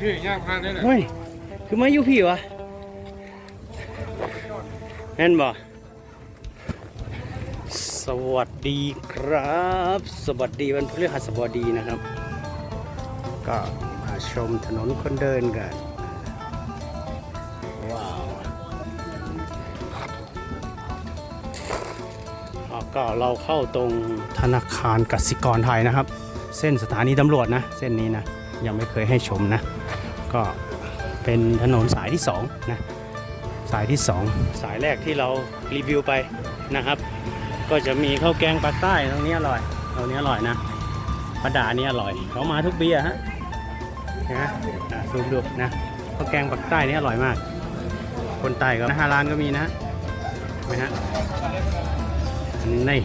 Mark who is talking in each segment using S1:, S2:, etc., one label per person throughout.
S1: พี่ย่างพานได้เลย
S2: เฮ้ยคือมาอยู่พี่วะแน่นบ่สวัสดีครับ สวัสดีวันพฤหัสบดีนะครับ ก็มาชมถนนคนเดินกัน ว้าวก็เราเข้าตรงธนาคารกสิกรไทยนะครับ เส้นสถานีตำรวจนะ เส้นนี้นะ ยังไม่เคยให้ชมนะ ก็เป็นถนนสายที่2นะสายที่ 2 สายแรกที่เรารีวิวไปนะครับ ก็จะมีข้าวแกงปากใต้ตรงนี้อร่อยตรงนี้อร่อยนะปลาดานี่อร่อยเขามาทุกปีอะฮะนะอะดูดูนะข้าวแกงปากใต้นี่อร่อยมาก คนใต้ก็นะฮาร้านก็มีนะเห็นไหมฮะนี่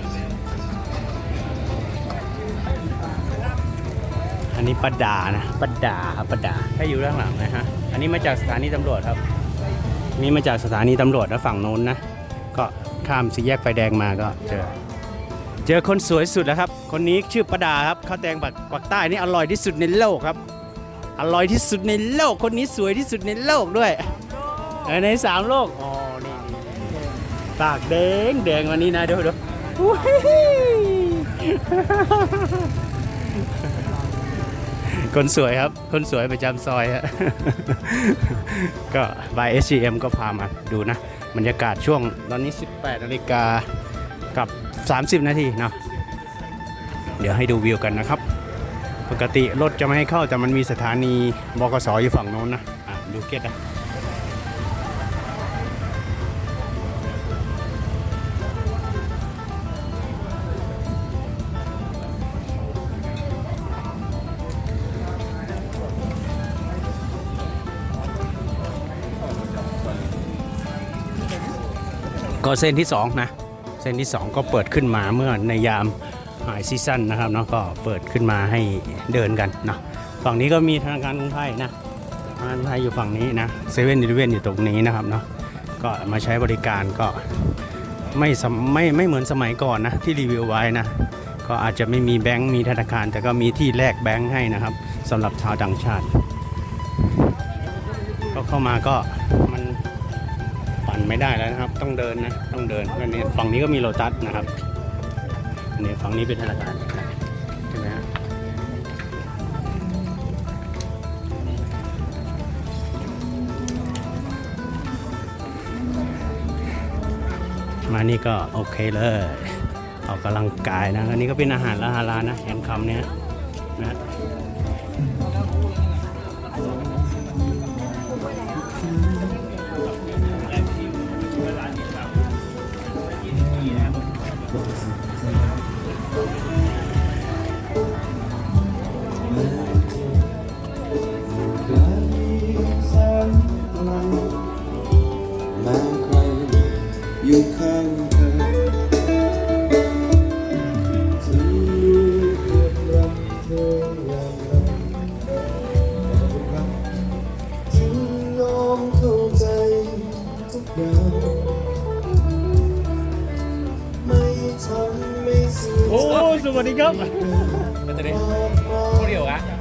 S2: นนี้ปลาดานะปลาดาครับปลาดาถ้าอยู่ด้านหลังนะฮะอันนี้มาจากสถานีตำรวจครับนี่มาจากสถานีตำรวจแล้วฝั่งโน้นนะก็ข้ามสี่แยกไฟแดงมาก็เจอเจอคนสวยสุดแล้วครับ คนนี้ชื่อปลาดาครับข้าวแตงปักปักใต้นี่อร่อยที่สุดในโลกครับ อร่อยที่สุดในโลก คนนี้สวยที่สุดในโลกด้วยเออในสามโลกอ๋อนี่นี่ปากแดงแดงวันนี้นะดูดูอุ๊ย คนสวยครับ คนสวยประจำซอยฮะก็บาย SGM ก็พามาดูนะ บรรยากาศช่วงตอนนี้ 18นาฬิกากับ 30 นาทีเนาะเดี๋ยวให้ดูวิวกันนะครับ ปกติรถจะไม่ให้เข้าแต่มันมีสถานีบกสอยู่ฝั่งโน้นนะ อะ ดูเก็ตนะ เส้นที่2นะเส้นที่ 2 ก็เปิดขึ้นมาเมื่อในยามหายซีซั่นนะครับเนาะก็เปิดขึ้นมาให้เดินกันเนาะฝั่งนี้ก็มีธนาคารกรุงไทยนะธนาคารกรุงไทยอยู่ฝั่งนี้นะเซเว่นอีเลเว่นอยู่ตรงนี้นะครับเนาะก็มาใช้บริการก็ไม่สมไม่ไม่เหมือนสมัยก่อนนะที่รีวิวไว้นะก็อาจจะไม่มีแบงค์มีธนาคาร แต่ก็มีที่แลกแบงค์ให้นะครับสำหรับชาวต่างชาติ ก็เข้ามาก็มัน ปั่นไม่ได้แล้วนะครับ ต้องเดินนะต้องเดินอันนี้ฝั่งนี้ก็มีโลตัสนะครับอันนี้ฝั่งนี้เป็นธนาคารใช่ไหมฮะมานี่ก็โอเคเลยออกกำลังกายนะอันนี้ก็เป็นอาหารละฮาลานะแอนคำเนี้ยนะ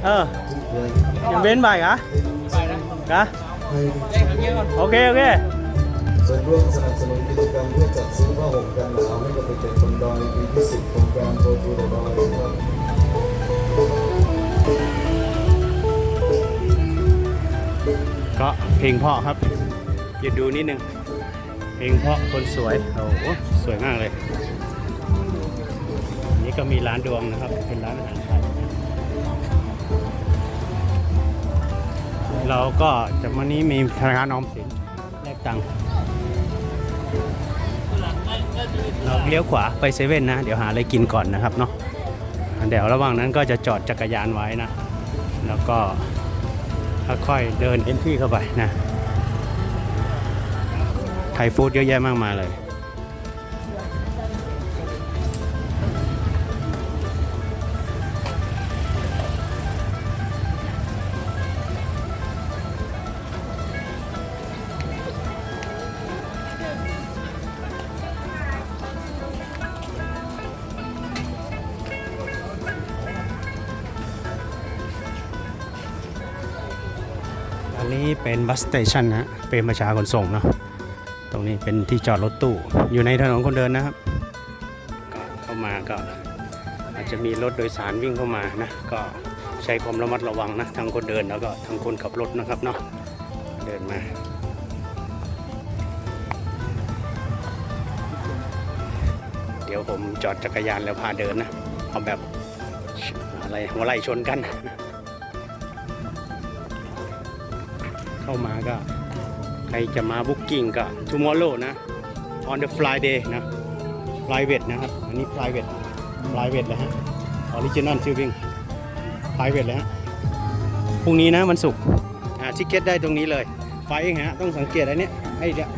S3: เออยังเว้
S1: น
S2: บ่ายกะกะ
S3: ให้
S1: เจ๊ทำเงี้ยก่อน
S2: โอเค โอเค
S3: จะร่วมสนับสนุนกิจกรรมเพื่อจัดซื้อผ้าห่มกันหนาวให้กับเด็กๆคนดอยปีที่10โครงการโปรตูเดอยครับ
S2: ก็เพลงเพราะครับหยุดดูนิดนึงเพลงเพราะคนสวยโอ้โหสวยมากเลย นี่ก็มีร้านดวงนะครับ เป็นร้านอาหารไทย เราก็จะวันนี้มีธนาคารออมสินแลกตังค์เราเลี้ยวขวาไปเซเว่นนะ เดี๋ยวหาอะไรกินก่อนนะครับเนาะเดี๋ยวระหว่างนั้นก็จะจอดจักรยานไว้นะ แล้วก็ค่อยๆเดินเอ็นที่เข้าไปนะไทยฟู้ดเยอะแยะมากมายเลย เป็นบัสสเตชันนะเป็นประชาขนส่งเนาะตรงนี้เป็นที่จอดรถตู้อยู่ในถนนคนเดินนะครับก็เข้ามาก็อาจจะมีรถโดยสารวิ่งเข้ามานะก็ใช้ความระมัดระวังนะทั้งคนเดินแล้วก็ทั้งคนขับรถนะครับเนาะเดินมาเดี๋ยวผมจอดจักรยานแล้วพาเดินนะเอาแบบอะไรหัวไหล่ชนกัน เข้ามาก็ ใครจะมาบุ๊กกิ้งก็ tomorrow นะ on the Friday นะ private นะครับ อันนี้ private private เลยฮะ original ชื่อวิ่ง private เลยฮะ พรุ่งนี้นะวันศุกร์อ่าทิเก็ตได้ตรงนี้เลย ไฟเองฮะ ต้องสังเกตอันเนี้ยไอ้เนี้ย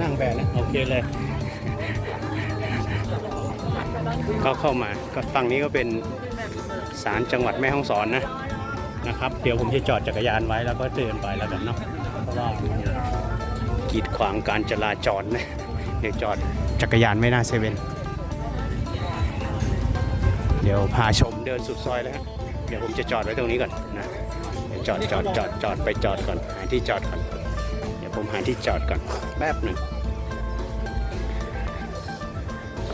S2: นั่งแบบนะ โอเคเลยก็เข้ามาก็ฝั่งนี้ก็เป็นศาลจังหวัดแม่ฮ่องสอนนะ นะครับ เดี๋ยวผมจะจอดจักรยานไว้แล้วก็เดินไปแล้วกันเนาะเพราะว่ากีดขวางการจราจรนะเดี๋ยวจอดจักรยานไม่น่าเซเว่นเดี๋ยวพาชมเดินสุดซอยเลยฮะเดี๋ยวผมจะจอดไว้ตรงนี้ก่อนนะเดี๋ยวจอดจอดจอดจอดไปจอดก่อนหาที่จอดก่อน เดี๋ยวผมหาที่จอดก่อนแป๊บหนึ่ง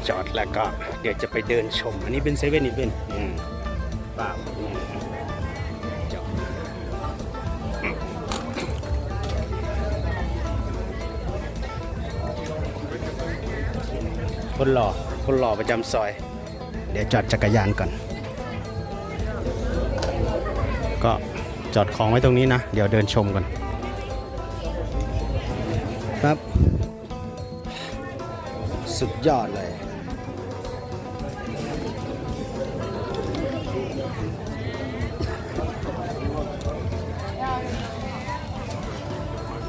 S2: จอดแล้วก็เดี๋ยวจะไปเดินชม อันนี้เป็นเซเว่นอีกเป็นอืมเปล่า คนหล่อ คนหล่อประจำซอย เดี๋ยวจอดจักรยานก่อน ก็จอดของไว้ตรงนี้นะ เดี๋ยวเดินชมก่อนครับ สุดยอดเลย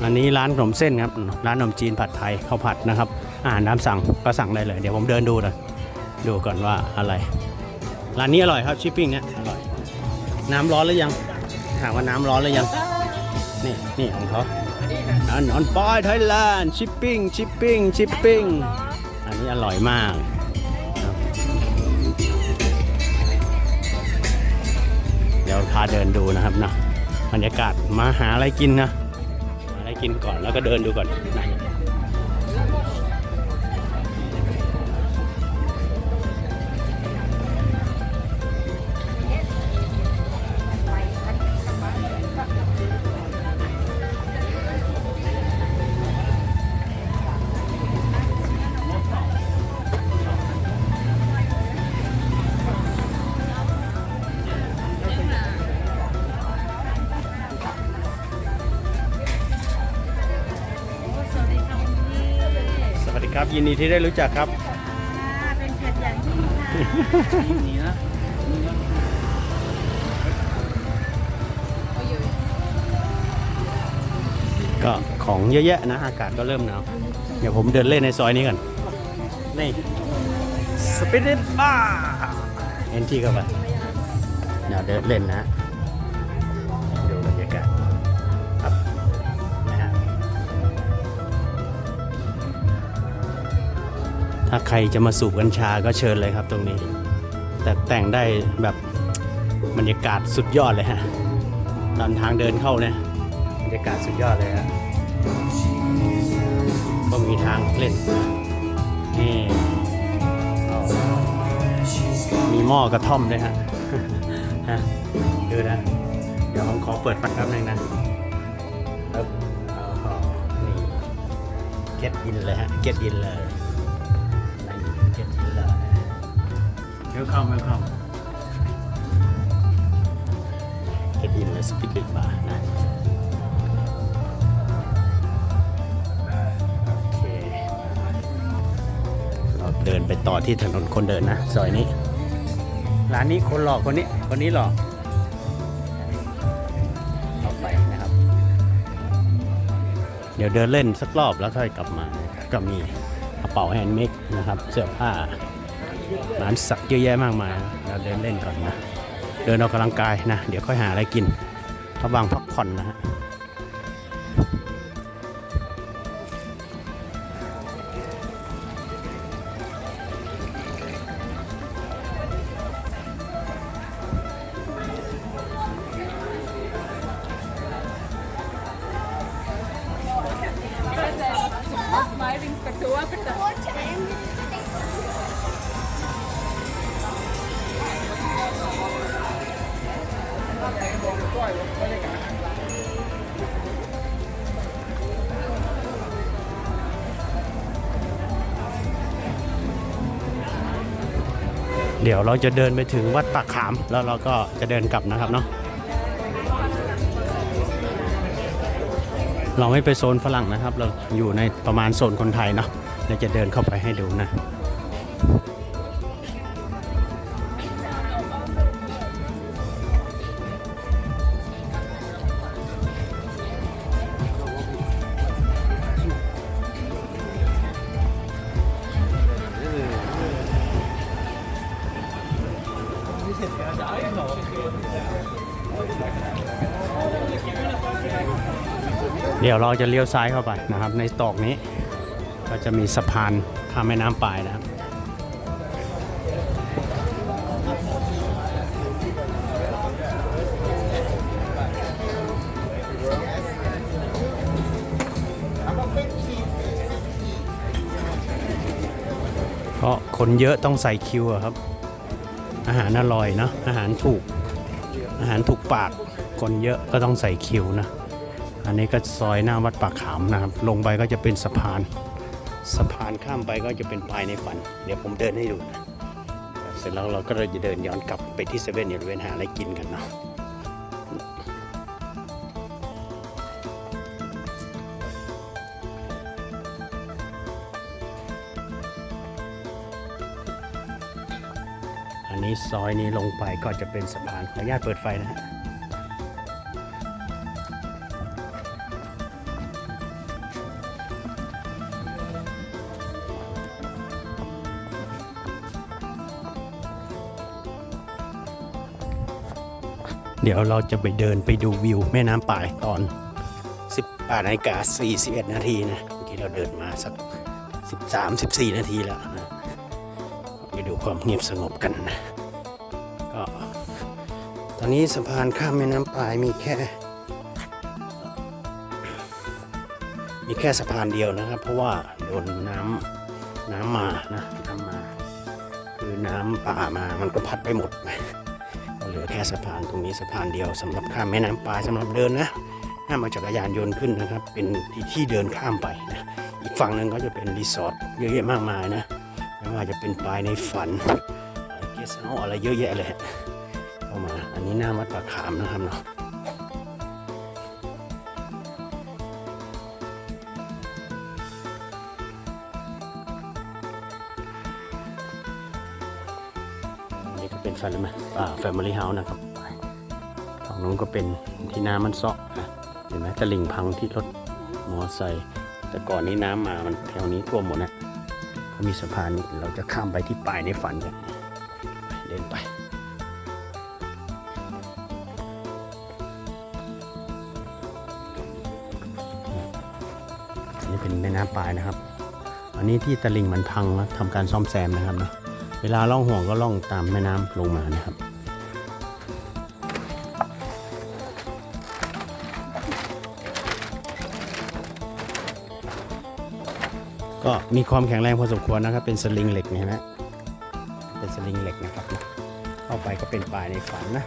S2: อันนี้ร้านขนมเส้นครับ ร้านขนมจีนผัดไทยข้าวผัดนะครับ อาหารน้ำสั่งก็สั่งได้เลย เดี๋ยวผมเดินดูหน่อยดูก่อนว่าอะไร ร้านนี้อร่อยครับชิปปิ้งเนี่ยอร่อย น้ำร้อนหรือยังถามว่าน้ำร้อนหรือยัง นี่นี่ของเขาอันออนปอยไทยแลนด์ชิปปิ้งชิปปิ้งชิปปิ้งอันนี้อร่อยมากเดี๋ยวพาเดินดูนะครับนะบรรยากาศมาหาอะไรกินนะหาอะไรกินก่อนแล้วก็เดินดูก่อน นะสวัสดีครับยินดีที่ได้รู้จักครับ
S4: เป็นเกียรติอย่างยิ่งค่ะ
S2: ก็ของเยอะแยะนะ อากาศก็เริ่มหนาวเดี๋ยวผมเดินเล่นในซอยนี้ก่อน นี่สปิริตบ้าเอ็นที่เข้าไปเดี๋ยวเดินเล่นนะ ถ้าใครจะมาสูบกัญชาก็เชิญเลยครับตรงนี้ แต่แต่งได้แบบบรรยากาศสุดยอดเลยฮะ ตอนทางเดินเข้าเนี่ยบรรยากาศสุดยอดเลยฮะ ก็มีทางเล่น นี่มีหม้อกระท่อมด้วยฮะฮะดูนะ เดี๋ยวผมขอเปิดฟังแป๊บนึงนะปึ๊บนี่เก็ตอินเลยฮะ เก็ตอินเลย เวลคัมเวลคัมเก็ตอินเลยสปิกเกอร์บานะ โอเค เราเดินไปต่อที่ถนนคนเดินนะ ซอยนี้ ร้านนี้คนหลอกคนนี้ คนนี้หลอกเอไปนะครับ เดี๋ยวเดินเล่นสักรอบแล้วค่อยกลับมา ก็มีกระเป๋าแฮนด์เมดนะครับ เสื้อผ้า ร้านสักเยอะแยะมากมายเราเดินเล่นก่อนนะ เดินออกกำลังกายนะ เดี๋ยวค่อยหาอะไรกินระหว่างพักผ่อนนะฮะ เดี๋ยวเราจะเดินไปถึงวัดปากขาม แล้วเราก็จะเดินกลับนะครับเนาะเราไม่ไปโซนฝรั่งนะครับ เราอยู่ในประมาณโซนคนไทยเนาะเราจะเดินเข้าไปให้ดูนะ เดี๋ยวเราจะเลี้ยวซ้ายเข้าไปนะครับ ในตอกนี้ ก็จะมีสะพานข้ามแม่น้ำปายนะครับก็คนเยอะต้องใส่คิวอะครับ อาหารอร่อยเนาะอาหารถูก อาหารถูกปากคนเยอะก็ต้องใส่คิวนะอันนี้ก็ซอยหน้าวัดปากขามนะครับ ลงไปก็จะเป็นสะพาน สะพานข้ามไปก็จะเป็นปลายในฝัน เดี๋ยวผมเดินให้ดูนะเสร็จแล้วเราก็จะเดินย้อนกลับไปที่เซเว่นเดี๋ยวเวนหาอะไรกินกันเนาะ นี้ซอยนี้ลงไปก็จะเป็นสะพานขออนุญาตเปิดไฟนะฮะเดี๋ยวเราจะไปเดินไปดูวิวแม่น้ำป่ายตอน 18นาฬิกา41 นาทีนะเมื่อกี้เราเดินมาสัก 13 14 นาทีแล้วนะ ไปดูความเงียบสงบกันนะ ก็ตอนนี้สะพานข้ามแม่น้ำปายมีแค่ มีแค่สะพานเดียวนะครับ เพราะว่าโดนน้ำน้ำมานะน้ำมา คือน้ำป่ามามันก็พัดไปหมดก็เหลือแค่สะพานตรงนี้สะพานเดียวสำหรับข้ามแม่น้ำปายสำหรับเดินนะห้ามเอาจักรยานยนต์ขึ้นนะครับ เป็นที่ที่เดินข้ามไปนะอีกฝั่งหนึ่งก็จะเป็นรีสอร์ทเยอะแยะมากมายนะไม่ว่าจะเป็นปลายในฝัน สเฮาอะไรเยอะแยะเลยเข้ามา อันนี้หน้าวัดปากขามนะครับเนาะอันนี้ก็เป็นแฟมิลี่อ่าแฟมิลี่เฮาส์นะครับฝั่งนู้นก็เป็นที่น้ำมันเซาะนะเห็นไหมตะลิ่งพังที่รถมอไซค์แต่ก่อนนี้น้ำมามันแถวนี้ท่วมหมดนะเขามีสะพานนี้เราจะข้ามไปที่ปลายในฝันกัน นี้เป็นแม่น้ำปลายนะครับ อันนี้ที่ตลิ่งมันพังแล้วทำการซ่อมแซมนะครับเนาะเวลาล่องห่วงก็ล่องตามแม่น้ำลงมานะครับก็มีความแข็งแรงพอสมควรนะครับ เป็นสลิงเหล็กนะฮะเป็นสลิงเหล็กนะครับ เข้าไปก็เป็นปลายในฝันนะ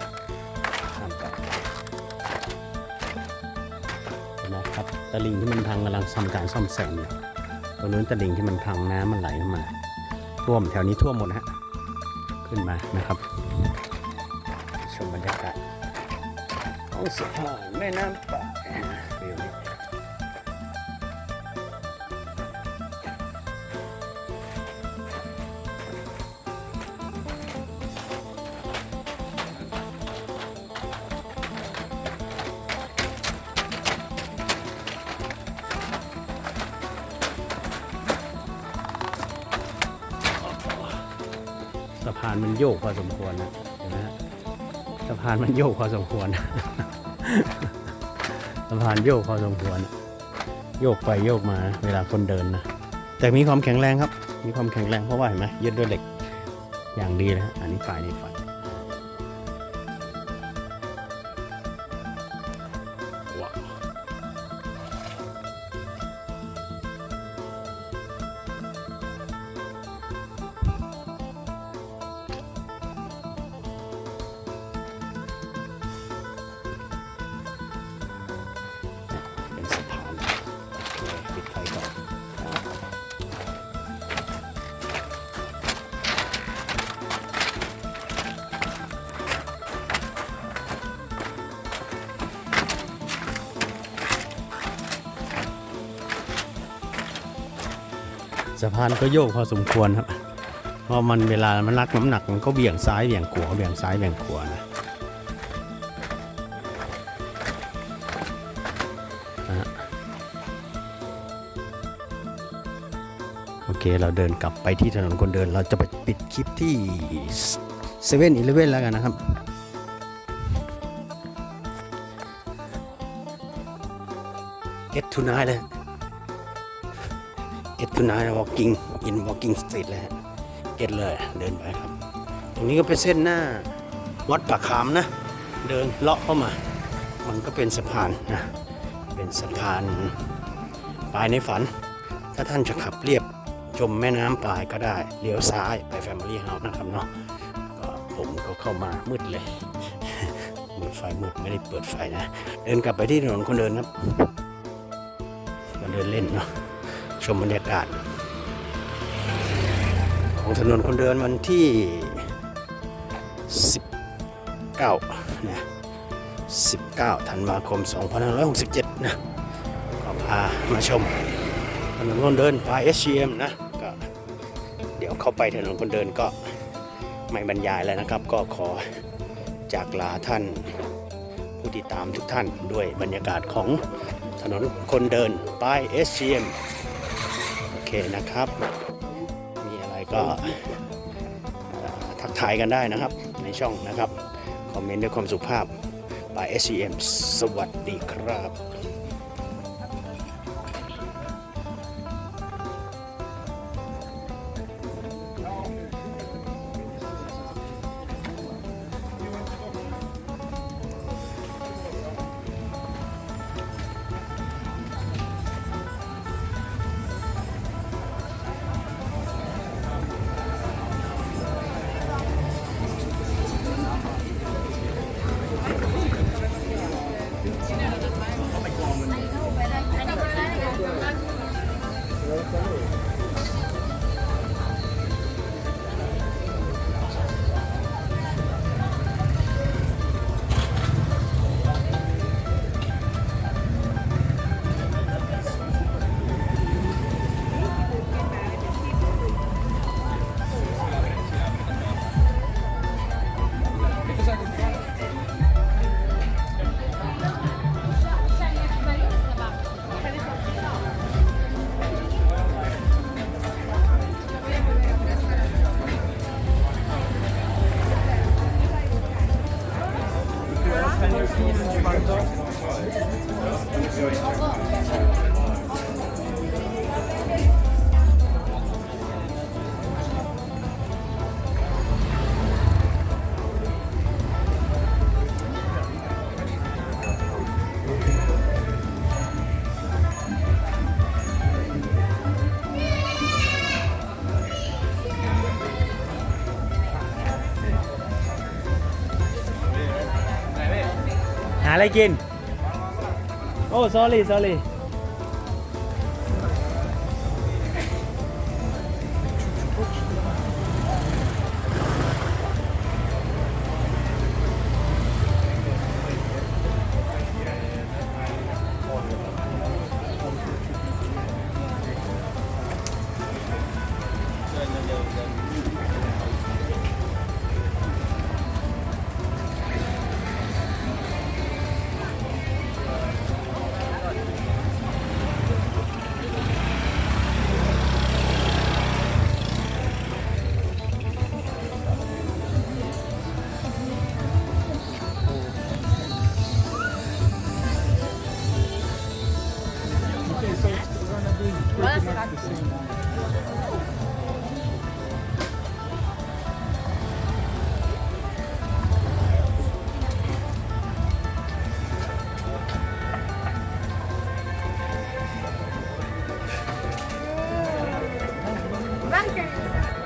S2: นไหมครับตลิงที่มันพังกำลังทำการซ่อมแซมอยู่ตรงนู้นตลิงที่มันพังน้ำมันไหลเข้ามา ท่วมแถวนี้ท่วมหมดฮะขึ้นมานะครับชมบรรยากาศของสะพานแม่น้ำป่า มันโยกพอสมควรนะเห็นไหมสะพานมันโยกพอสมควรสะพานโยกพอสมควร โยกไปโยกมาเวลาคนเดินนะแต่มีความแข็งแรงครับ มีความแข็งแรงเพราะว่าเห็นไหมยึดด้วยเหล็กอย่างดีเลยฮะอันนี้ฝ่ายในฝ่าย สะพานก็โยกพอสมควรครับ เพราะมันเวลามันรักน้ำหนักมันก็เบี่ยงซ้ายเบี่ยงขวาเบี่ยงซ้ายเบี่ยงขวานะฮะโอเคเราเดินกลับไปที่ถนนคนเดินเราจะไปปิดคลิปที่เซเว่นอีเลเว่นแล้วกันนะครับ get tonight เลย get tonight walking in walking street เลยฮะ get เลยเดินไปครับ ตรงนี้ก็เป็นเส้นหน้าวัดปากขามนะ เดินเลาะเข้ามา มันก็เป็นสะพานนะเป็นสะพานปลายในฝัน ถ้าท่านจะขับเรียบชมแม่น้ำปลายก็ได้เลี้ยวซ้ายไป Family House นะครับเนาะก็ผมก็เข้ามามืดเลยมืดไฟมืดไม่ได้เปิดไฟนะ เดินกลับไปที่ถนนคนเดินครับมาเดินเล่นเนาะ ชมบรรยากาศ ของถนนคนเดินวันที่ 19 นะ 19 ธันวาคม 2567 นะ ก็พามาชมถนนคนเดินปลาย SGM นะ ก็เดี๋ยวเข้าไปถนนคนเดินก็ไม่บรรยายแล้วนะครับ ก็ขอจากลาท่านผู้ติดตามทุกท่านด้วยบรรยากาศของถนนคนเดินปลาย SGM โอ เคนะครับ มีอะไรก็ทักทายกันได้นะครับ ในช่องนะครับ คอมเมนต์ด้วยความสุภาพปลาย SGM สวัสดีครับ หาอะไรกิน โอ้ sorry sorry Thank you.